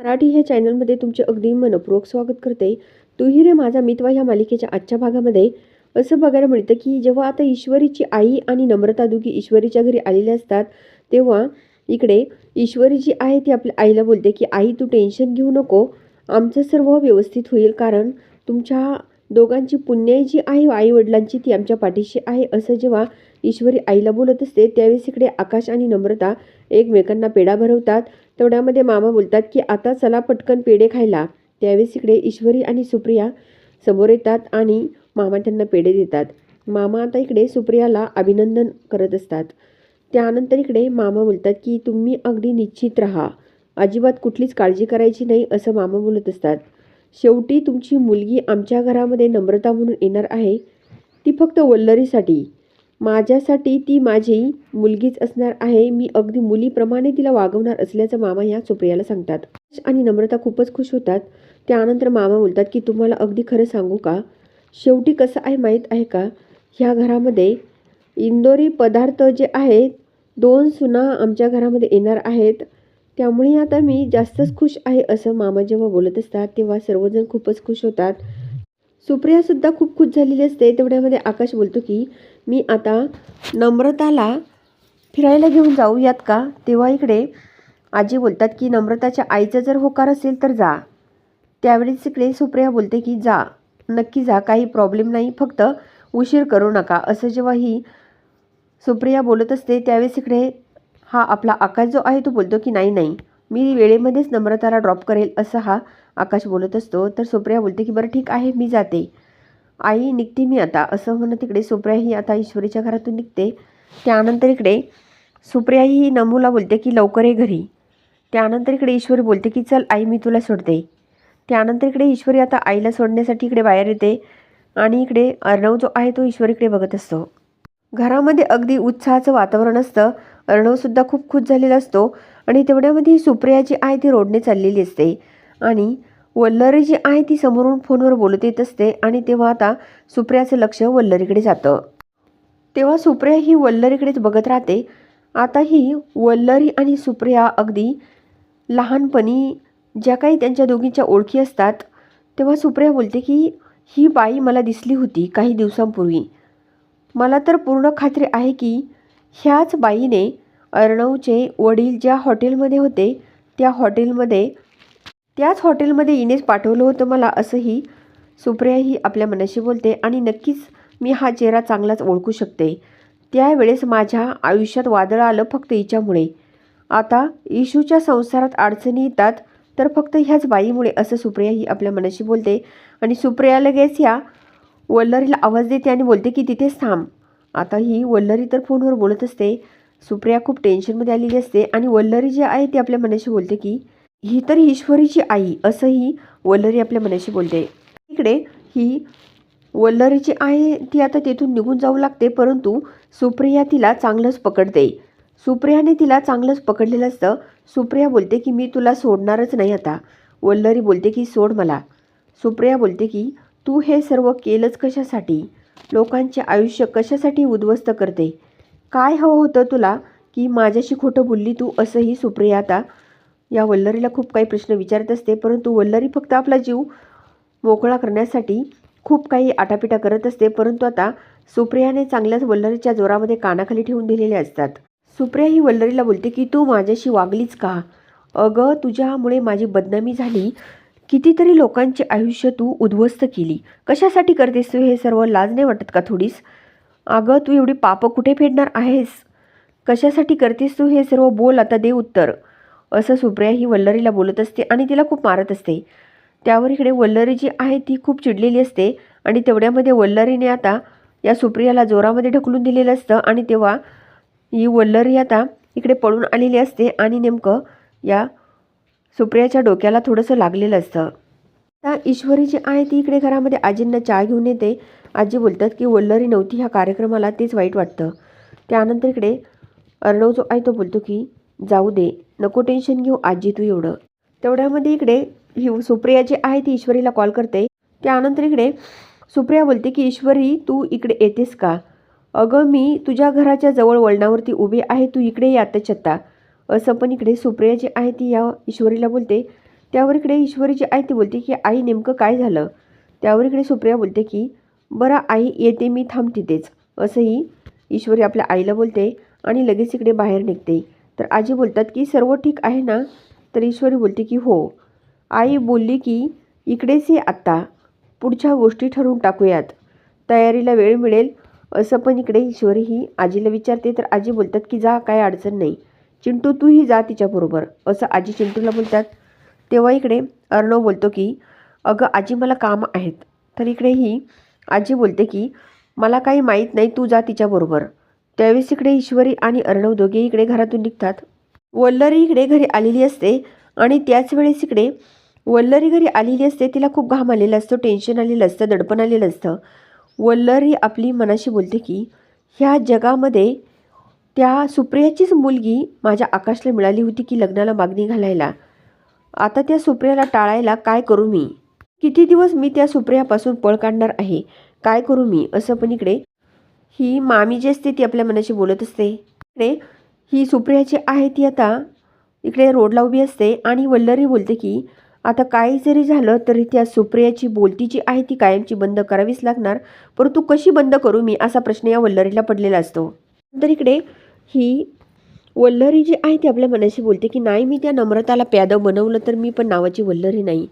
मराठी ह्या चॅनलमध्ये तुमचे अगदी मनपूर्वक स्वागत करते. तुही रे माझा मितवा ह्या मालिकेच्या आजच्या भागामध्ये. असं बघायला मिळतं की जेव्हा आता ईश्वरीची आई आणि नम्रता दुखी ईश्वरीच्या घरी आलेले असतात तेव्हा इकडे ईश्वरी जी आहे ती आपल्या आईला बोलते की आई तू टेन्शन घेऊ नको. आमचं सर्व व्यवस्थित होईल कारण तुमच्या दोघांची पुण्याई जी आहे आई वडिलांची ती आमच्या पाठीशी आहे असं जेव्हा ईश्वरी आईला बोलत असते त्यावेळेस इकडे आकाश आणि नम्रता एकमेकांना पेढा भरवतात. तेवढ्यामध्ये मामा बोलतात की आता चला पटकन पेढे खायला. त्यावेळेस इकडे ईश्वरी आणि सुप्रिया समोर येतात आणि मामा त्यांना पेढे देतात. मामा आता इकडे सुप्रियाला अभिनंदन करत असतात. त्यानंतर इकडे मामा बोलतात की तुम्ही अगदी निश्चित राहा. अजिबात कुठलीच काळजी करायची नाही असं मामा बोलत असतात. शेवटी तुमची मुलगी आमच्या घरामध्ये नम्रता म्हणून येणार आहे ती फक्त वल्लरीसाठी. माझ्यासाठी ती माझी मुलगीच असणार आहे मी अगदी मुलीप्रमाणे तिला वागवणार असल्याचं मामा या सुप्रियाला सांगतात. आणि नम्रता खूपच खुश होतात. त्यानंतर मामा बोलतात की तुम्हाला अगदी खरं सांगू का? शेवटी कसं आहे माहीत आहे का? ह्या घरामध्ये इंदोरी पदार्थ जे आहेत दोन सुना आमच्या घरामध्ये येणार आहेत. त्यामुळे आता मी जास्तच खुश आहे असं मामा जेव्हा बोलत असतात तेव्हा सर्वजण खूपच खुश होतात. सुप्रियासुद्धा खूप खुश झालेली असते. तेवढ्यामध्ये आकाश बोलतो की मी आता नम्रताला फिरायला घेऊन जाऊयात का? तेव्हा इकडे आजी बोलतात की नम्रताच्या आईचा जर होकार असेल तर जा. त्यावेळेस इकडे सुप्रिया बोलते की जा. नक्की जा. काही प्रॉब्लेम नाही. फक्त उशीर करू नका. असं जेव्हा ही सुप्रिया बोलत असते त्यावेळेस इकडे हा आपला आकाश जो आहे तो बोलतो की नाही नाही. मी वेळेमध्येच नम्रताला ड्रॉप करेल असं हा आकाश बोलत असतो. तर सुप्रिया बोलते की बरं ठीक आहे मी जाते. आई निघते मी आता. असं म्हणत तिकडे सुप्रिया ही आता ईश्वरीच्या घरातून निघते. त्यानंतर इकडे सुप्रिया ही नमूला बोलते की लवकर ये घरी. त्यानंतर इकडे ईश्वरी बोलते की चल आई मी तुला सोडते. त्यानंतर इकडे ईश्वरी आता आईला सोडण्यासाठी इकडे बाहेर येते आणि इकडे अर्णव जो आहे तो ईश्वरीकडे बघत असतो. घरामध्ये अगदी उत्साहाचं वातावरण असतं. अर्णवसुद्धा खूप खुश झालेला असतो आणि तेवढ्यामध्ये सुप्रिया जी आहे ती रोडने चाललेली असते. आणि वल्लरी जी आहे ती समोरून फोनवर बोलत येत असते आणि तेव्हा आता सुप्रियाचं लक्ष वल्लरीकडे जातं. तेव्हा सुप्रिया ही वल्लरीकडेच बघत राहते. आता ही वल्लरी आणि सुप्रिया अगदी लहानपणी ज्या काही त्यांच्या दोघींच्या ओळखी असतात तेव्हा सुप्रिया बोलते की ही बाई मला दिसली होती काही दिवसांपूर्वी. मला तर पूर्ण खात्री आहे की ह्याच बाईने अर्णवचे वडील ज्या हॉटेलमध्ये होते त्या हॉटेलमध्ये त्याच हॉटेलमध्ये इनेच पाठवलं होतं मला असंही सुप्रिया ही आपल्या मनाशी बोलते आणि नक्कीच मी हा चेहरा चांगलाच ओळखू शकते. त्यावेळेस माझ्या आयुष्यात वादळ आलं फक्त हिच्यामुळे. आता इशूच्या संसारात अडचणी येतात तर फक्त ह्याच बाईमुळे असं सुप्रिया ही आपल्या मनाशी बोलते. आणि सुप्रिया लगेच ह्या वल्लरीला आवाज देते आणि बोलते की तिथेच थांब. आता ही वल्लरी तर फोनवर बोलत असते. सुप्रिया खूप टेन्शनमध्ये आलेली असते आणि वल्लरी जी आहे ती आपल्या मनाशी बोलते की ही तर ईश्वरीची आई असंही वल्लरी आपल्या मनाशी बोलते. इकडे ही वल्लरीची आहे ती आता तेथून निघून जाऊ लागते परंतु सुप्रिया तिला चांगलंच पकडते. सुप्रियाने तिला चांगलंच पकडलेलं असतं. सुप्रिया बोलते की मी तुला सोडणारच नाही आता. वल्लरी बोलते की सोड मला. सुप्रिया बोलते की तू हे सर्व केलंच कशासाठी? लोकांचे आयुष्य कशासाठी उद्ध्वस्त करते? काय हवं होतं तुला की माझ्याशी खोटं बोलली तू असंही सुप्रिया आता या वल्लरीला खूप काही प्रश्न विचारत असते परंतु वल्लरी फक्त आपला जीव मोकळा करण्यासाठी खूप काही आटापिटा करत असते परंतु आता सुप्रियाने चांगल्याच वल्लरीच्या जोरामध्ये कानाखाली ठेवून दिलेले असतात. सुप्रिया ही वल्लरीला बोलते की तू माझ्याशी वागलीच का? अगं तुझ्यामुळे माझी बदनामी झाली. कितीतरी लोकांचे आयुष्य तू उद्ध्वस्त केली. कशासाठी करतेस तू हे सर्व? लाज नाही वाटत का थोडीस अगं तू एवढी पापं कुठे फेडणार आहेस? कशासाठी करतेस तू हे सर्व बोल आता दे उत्तर. असं सुप्रिया ही वल्लरीला बोलत असते आणि तिला खूप मारत असते. त्यावर इकडे वल्लरी जी आहे ती खूप चिडलेली असते आणि तेवढ्यामध्ये वल्लरीने आता या सुप्रियाला जोरामध्ये ढकलून दिलेलं असतं आणि तेव्हा ही वल्लरी आता इकडे पळून आलेली असते आणि नेमकं या सुप्रियाच्या डोक्याला थोडंसं लागलेलं असतं. त्या ईश्वरी जी आहे ती इकडे घरामध्ये आजींना चहा घेऊन येते. आजी बोलतात की वल्लरी नव्हती ह्या कार्यक्रमाला तेच वाईट वाटतं. त्यानंतर इकडे अर्णव जो आहे तो बोलतो की जाऊ दे नको टेन्शन घेऊ आजी तू एवढं. तेवढ्यामध्ये इकडे ही सुप्रिया जी आहे ती ईश्वरीला कॉल करते. त्यानंतर इकडे सुप्रिया बोलते की ईश्वरी तू इकडे येतेस का? अगं मी तुझ्या घराच्या जवळ वळणावरती उभी आहे तू इकडे या आता असं पण इकडे सुप्रिया जी आहे ती या ईश्वरीला बोलते. त्यावर इकडे ईश्वरीची आई ती बोलते की आई नेमकं काय झालं? त्यावर इकडे सुप्रिया बोलते की बरं आई येते मी थांब तिथेच असंही ईश्वरी आपल्या आईला बोलते आणि लगेच इकडे बाहेर निघते. तर आजी बोलतात की सर्व ठीक आहे ना? तर ईश्वरी बोलते की हो. आई बोलली की इकडेच ये आत्ता पुढच्या गोष्टी ठरवून टाकूयात. तयारीला वेळ मिळेल. असं पण इकडे ईश्वरी ही आजीला विचारते. तर आजी बोलतात की जा काय अडचण नाही. चिंटू तूही जा तिच्याबरोबर असं आजी चिंटूला बोलतात. तेव्हा इकडे अर्णव बोलतो की अगं आजी मला काम आहेत. तर इकडे ही आजी बोलते की मला काही माहीत नाही तू जा तिच्याबरोबर त्यावेळेस इकडे ईश्वरी आणि अर्णव दोघे इकडे घरातून निघतात. वल्लरी इकडे घरी आलेली असते आणि त्याच वेळेस इकडे वल्लरी घरी आलेली असते तिला खूप घाम आलेला असतो टेन्शन आलेलं असतं दडपण आलेलं असतं. वल्लरी आपली मनाशी बोलते की ह्या जगामध्ये त्या सुप्रियाचीच मुलगी माझ्या आकाशला मिळाली होती की लग्नाला मागणी घालायला. आता त्या सुप्रियाला टाळायला काय करू मी? किती दिवस मी त्या सुप्रियापासून पळ काढणार आहे? काय करू मी? असं पण इकडे ही मामी जी असते ती आपल्या मनाशी बोलत असते. इकडे ही सुप्रियाची आहे ती आता. इकडे रोडला उभी असते आणि वल्लरी बोलते की आता काही जरी झालं तरी त्या सुप्रियाची बोलती जी आहे ती कायमची बंद करावीच लागणार. परंतु कशी बंद करू मी? असा प्रश्न या वल्लरीला पडलेला असतो. तर इकडे ही वल्लरी जी आहे ती आपल्या मनाशी बोलते की नाही मी त्या नम्रताला प्यादं बनवलं तर मी पण नावाची वल्लरी नाही.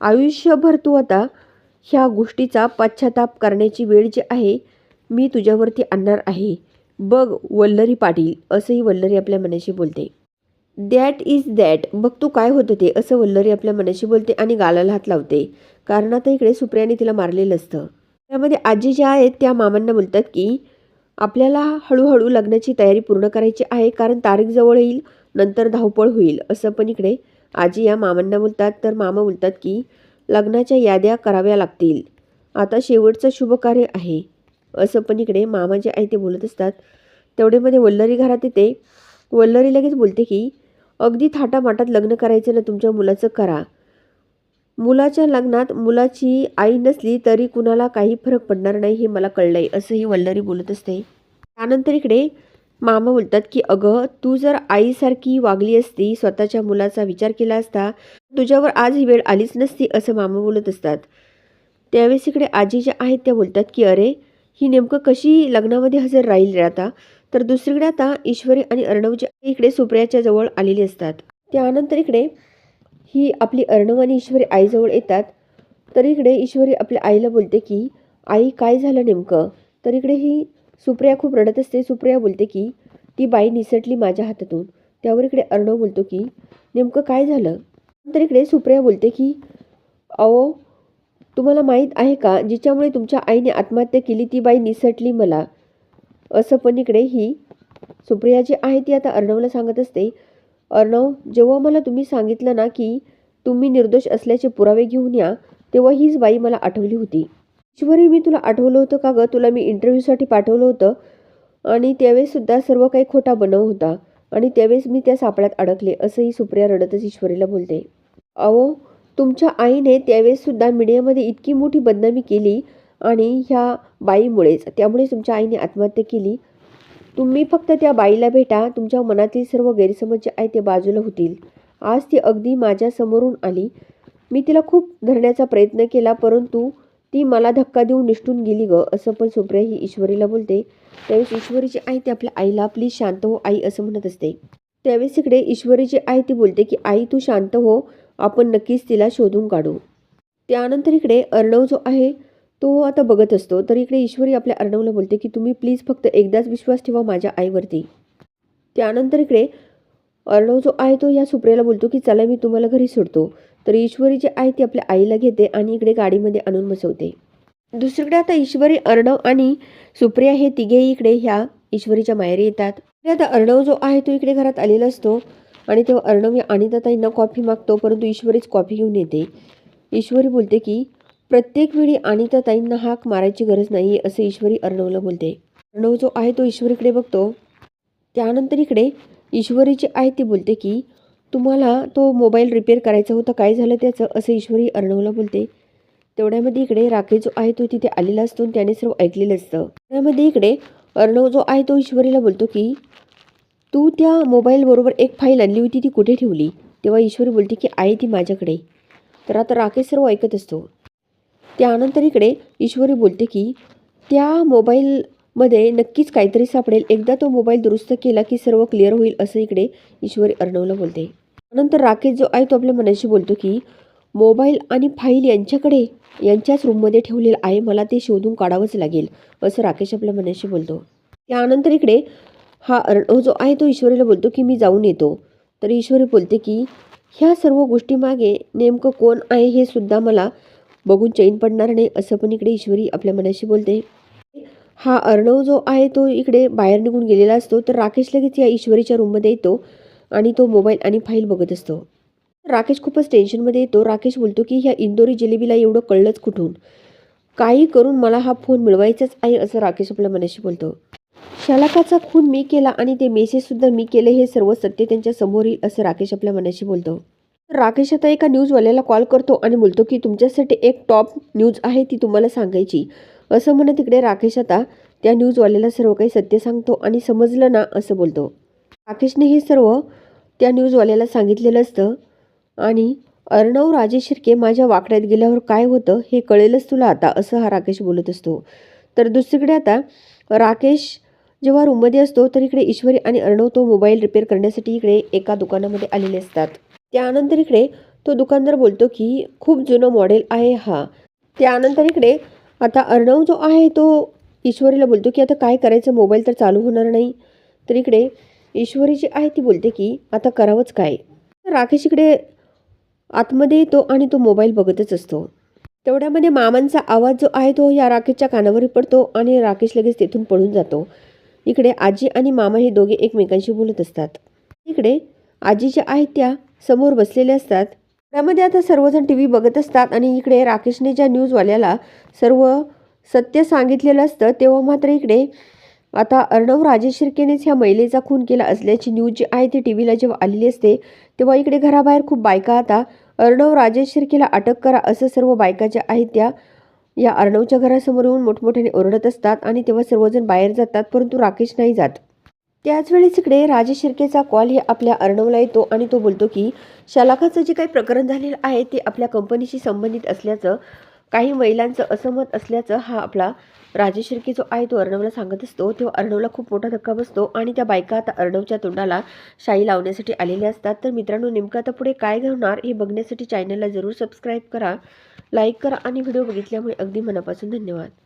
आयुष्यभर तू आता ह्या गोष्टीचा पश्चाताप करण्याची वेळ जी आहे मी तुझ्यावरती आणणार आहे. बघ वल्लरी पाटील असंही वल्लरी आपल्या मनाशी बोलते. That is that. बघ तू काय होतं ते असं वल्लरी आपल्या मनाशी बोलते आणि गालाला हात लावते. कारण आता इकडे सुप्रियाने तिला मारलेलं असतं. त्यामध्ये आजी ज्या आहेत त्या मामांना बोलतात की आपल्याला हळूहळू लग्नाची तयारी पूर्ण करायची आहे कारण तारीख जवळ येईल नंतर धावपळ होईल असं पण इकडे आजी या मामांना बोलतात. तर मामा बोलतात की लग्नाच्या याद्या कराव्या लागतील. आता शेवटचं शुभकार्य आहे असं पण इकडे मामा जे आहे ते बोलत असतात. तेवढेमध्ये वल्लरी घरात येते. वल्लरी लगेच बोलते की अगदी थाटामाटात लग्न करायचं ना तुमच्या मुलाचं करा. मुलाच्या लग्नात मुलाची आई नसली तरी कुणाला काही फरक पडणार नाही हे मला कळलं आहे असंही वल्लरी बोलत असते. त्यानंतर इकडे मामा बोलतात की अगं तू जर आईसारखी वागली असती स्वतःच्या मुलाचा विचार केला असता तुझ्यावर आज ही वेळ आलीच नसती असं मामा बोलत असतात. त्यावेळेस इकडे आजी ज्या आहेत त्या बोलतात की अरे ही नेमकं कशी लग्नामध्ये हजर राहील रे आता? तर दुसरीकडे आता ईश्वरी आणि अर्णवजी इकडे सुप्रियाच्या जवळ आलेली असतात. त्यानंतर इकडे ही आपली अर्णव आणि ईश्वरी आईजवळ येतात. तर इकडे ईश्वरी आपल्या आईला बोलते की आई काय झालं नेमकं? तर इकडे ही सुप्रिया खूप रडत असते. सुप्रिया बोलते की ती बाई निसटली माझ्या हातातून. त्यावर इकडे अर्णव बोलतो की नेमकं काय झालं? तर इकडे सुप्रिया बोलते की अहो तुम्हाला माहीत आहे का जिच्यामुळे तुमच्या आईने आत्महत्या केली ती बाई निसटली मला? असं पण इकडे ही सुप्रिया जी आहे ती आता अर्णवला सांगत असते. अर्णव जेव्हा मला तुम्ही सांगितलं ना की तुम्ही निर्दोष असल्याचे पुरावे घेऊन या तेव्हा हीच बाई मला आठवली होती. ईश्वरी मी तुला आठवलं होतं का गं? तुला मी इंटरव्ह्यूसाठी पाठवलं होतं. आणि त्यावेळेससुद्धा सर्व काही खोटा बनव होता. आणि त्यावेळेस मी त्या सापळ्यात अडकले असंही सुप्रिया रडतच ईश्वरीला बोलते. अहो तुमच्या आईने त्यावेळेससुद्धा मीडियामध्ये इतकी मोठी बदनामी केली आणि ह्या बाईमुळेच त्यामुळे तुमच्या आईने आत्महत्या केली. तुम्ही फक्त त्या बाईला भेटा तुमच्या मनातील सर्व गैरसमज जे आहे ते बाजूला होतील. आज ती अगदी माझ्या समोरून आली. मी तिला खूप धरण्याचा प्रयत्न केला परंतु ती मला धक्का देऊन निष्ठून गेली ग असं पण सुप्रिया ही ईश्वरीला बोलते. त्यावेळेस ईश्वरीची आई ती आपल्या आईला प्लीज शांत हो आई असं म्हणत असते. त्यावेळेस इकडे ईश्वरीची आई ती बोलते की आई तू शांत हो आपण नक्कीच तिला शोधून काढू. त्यानंतर इकडे अर्णव जो आहे तो आता बघत असतो. तर इकडे ईश्वरी आपल्या अर्णवला बोलते की तुम्ही प्लीज फक्त एकदाच विश्वास ठेवा माझ्या आईवरती. त्यानंतर इकडे अर्णव जो आहे तो या सुप्रियाला बोलतो की चला मी तुम्हाला घरी सोडतो. तर ईश्वरी जी आहे ती आपल्या आईला घेते आणि इकडे गाडीमध्ये आणून बसवते. दुसरीकडे आता ईश्वरी अर्णव आणि सुप्रिया हे तिघेही इकडे ह्या ईश्वरीच्या माहेरी येतात. आणि आता अर्णव जो आहे तो इकडे घरात आलेला असतो आणि तेव्हा अर्णव या अनिताताईंना कॉफी मागतो परंतु ईश्वरीच कॉफी घेऊन येते. ईश्वरी बोलते की प्रत्येक वेळी अनिताताईंना हाक मारायची गरज नाही असं ईश्वरी अर्णवला बोलते. अर्णव जो आहे तो ईश्वरीकडे बघतो. त्यानंतर इकडे ईश्वरीची आहे ती बोलते की तुम्हाला तो मोबाईल रिपेअर करायचा होता काय झालं त्याचं? असं ईश्वरी अर्णवला बोलते. तेवढ्यामध्ये इकडे राकेश जो आहे तो तिथे आलेला असतो आणि त्याने सर्व ऐकलेलं असतं. त्यामध्ये इकडे अर्णव जो आहे तो ईश्वरीला बोलतो की तू त्या मोबाईलबरोबर एक फाईल आणली होती ती कुठे ठेवली? तेव्हा ईश्वरी बोलते की आहे ती माझ्याकडे. तर आता राकेश सर्व ऐकत असतो. त्यानंतर इकडे ईश्वरी बोलते की त्या मोबाईलमध्ये नक्कीच काहीतरी सापडेल. एकदा तो मोबाईल दुरुस्त केला की सर्व क्लिअर होईल असं इकडे ईश्वरी अर्णवला बोलते. नंतर राकेश जो आहे तो आपल्या मनाशी बोलतो की मोबाईल आणि फाईल यांच्याकडे यांच्याच रूममध्ये ठेवलेलं आहे. मला ते शोधून काढावंच लागेल असं राकेश आपल्या मनाशी बोलतो. त्यानंतर इकडे हा अर्णव जो आहे तो ईश्वरीला बोलतो की मी जाऊन येतो. तर ईश्वरी बोलते की ह्या सर्व गोष्टीमागे नेमकं कोण आहे हे सुद्धा मला बघून चैन पडणार नाही असं पण इकडे ईश्वरी आपल्या मनाशी बोलते. हा अर्णव जो आहे तो इकडे बाहेर निघून गेलेला असतो तर राकेश लगेच या ईश्वरीच्या रूममध्ये येतो आणि तो मोबाईल आणि फाईल बघत असतो. राकेश खूपच टेन्शनमध्ये येतो. राकेश बोलतो की ह्या इंदोरी जिलेबीला एवढं कळलंच कुठून? काही करून मला हा फोन मिळवायचाच आहे असं राकेश आपल्या मनाशी बोलतो. शलाकाचा खून मी केला आणि ते मेसेजसुद्धा मी केले हे सर्व सत्य त्यांच्यासमोर येईल असं राकेश आपल्या मनाशी बोलतो. राकेश आता एका न्यूजवाल्याला कॉल करतो आणि बोलतो की तुमच्यासाठी एक टॉप न्यूज आहे ती तुम्हाला सांगायची. असं म्हणत तिकडे राकेश आता त्या न्यूजवाल्याला सर्व काही सत्य सांगतो आणि समजलं ना असं बोलतो. राकेशने हे सर्व त्या न्यूजवाल्याला सांगितलेलं असतं आणि अर्णव राजेश शिर्के माझ्या वाकड्यात गेल्यावर काय होतं हे कळेलच तुला आता असं हा राकेश बोलत असतो. तर दुसरीकडे आता राकेश जेव्हा रूममध्ये असतो तर इकडे ईश्वरी आणि अर्णव तो मोबाईल रिपेअर करण्यासाठी इकडे एका दुकानामध्ये आलेले असतात. त्यानंतर इकडे तो दुकानदार बोलतो की खूप जुनं मॉडेल आहे हा. त्यानंतर इकडे आता अर्णव जो आहे तो ईश्वरीला बोलतो की आता काय करायचं? मोबाईल तर चालू होणार नाही. तर इकडे ईश्वरी जी आहे ती बोलते की आता करावंच काय? राकेश इकडे आतमध्ये येतो आणि तो मोबाईल बघतच असतो. तेवढ्यामध्ये मामांचा आवाज जो आहे तो या राकेशच्या कानावर पडतो आणि राकेश लगेच तेथून पळून जातो. इकडे आजी आणि मामा हे दोघे एकमेकांशी बोलत असतात. इकडे आजी ज्या आहेत त्या समोर बसलेले असतात. त्यामध्ये आता सर्वजण टी व्ही बघत असतात आणि इकडे राकेशने ज्या न्यूजवाल्याला सर्व सत्य सांगितलेलं असतं तेव्हा मात्र इकडे आता अर्णव राजेश शिर्केनेच ह्या महिलेचा खून केला असल्याची न्यूज जी आहे ती टी व्हीला जेव्हा आलेली असते तेव्हा इकडे घराबाहेर खूप बायका आता अर्णव राजेश शिर्केला अटक करा असं सर्व बायका ज्या आहेत त्या या अर्णवच्या घरासमोर येऊन मोठमोठ्याने ओरडत असतात आणि तेव्हा सर्वजण बाहेर जातात परंतु राकेश नाही जात. त्याच वेळेस इकडे राजेश शिर्केचा कॉल हे आपल्या अर्णवला येतो आणि तो बोलतो की शलाखाचं जे काही प्रकरण झालेलं आहे ते आपल्या कंपनीशी संबंधित असल्याचं काही महिलांचं असंमत असल्याचं हा आपला राजे शिर्के जो आहे तो अर्णवला सांगत असतो. तेव्हा अर्णवला खूप मोठा धक्का बसतो आणि त्या बायका आता अर्णवच्या तोंडाला शाई लावण्यासाठी आलेल्या असतात. तर मित्रांनो नेमकं आता पुढे काय घडणार हे बघण्यासाठी चॅनलला जरूर सबस्क्राईब करा लाईक करा आणि व्हिडिओ बघितल्यामुळे अगदी मनापासून धन्यवाद.